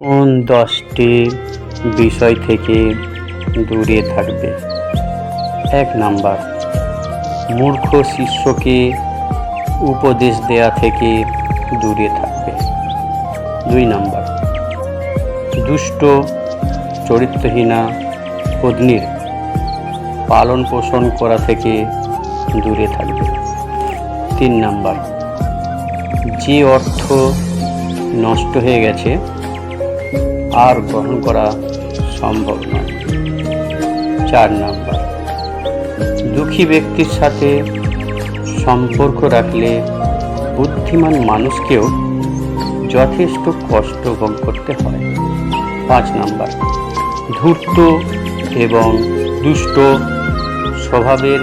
কোন দশটি বিষয় থেকে দূরে থাকবে? এক নাম্বার, মূর্খ শিষ্যকে উপদেশ দেয়া থেকে দূরে থাকবে। দুই নাম্বার, দুষ্ট চরিত্রহীনা পত্নীর পালন পোষণ করা থেকে দূরে থাকবে। তিন নাম্বার, যে অর্থ নষ্ট হয়ে গেছে আর গ্রহণ করা সম্ভব নয়। চার নাম্বার, দুঃখী ব্যক্তির সাথে সম্পর্ক রাখলে বুদ্ধিমান মানুষকেও যথেষ্ট কষ্ট ভোগ করতে হয়। পাঁচ নাম্বার, ধূর্ত এবং দুষ্ট স্বভাবের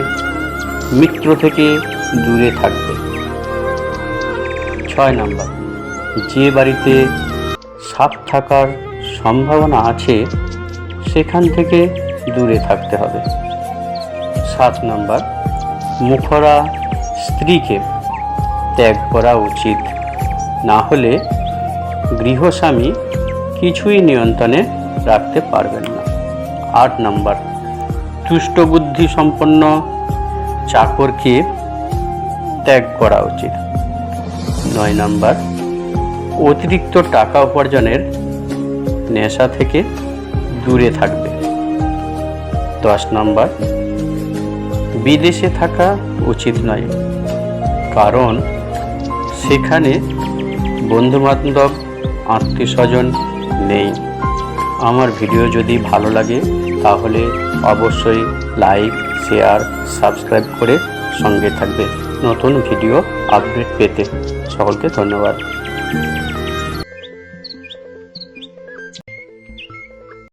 মিত্র থেকে দূরে থাকবে। ছয় নাম্বার, যে বাড়িতে সাপ থাকার সম্ভাবনা আছে, সেখান থেকে দূরে থাকতে হবে। সাত নম্বর, মুখরা স্ত্রীকে ত্যাগ করা উচিত। না হলে গৃহস্বামী কিছুই নিয়ন্ত্রণে রাখতে পারবেন না। আট নম্বর, তুষ্ট বুদ্ধি সম্পন্ন চাকরকে ত্যাগ করা উচিত। নয় নম্বর, অতিরিক্ত টাকা উপার্জনের নেশা থেকে দূরে থাকবে। দশ নম্বর, বিদেশে থাকা উচিত নয়, কারণ সেখানে বন্ধুবান্ধব আত্মীয় স্বজন নেই। আমার ভিডিও যদি ভালো লাগে, তাহলে অবশ্যই লাইক, শেয়ার, সাবস্ক্রাইব করে সঙ্গে থাকবে। নতুন ভিডিও আপডেট পেতে সকলকে ধন্যবাদ।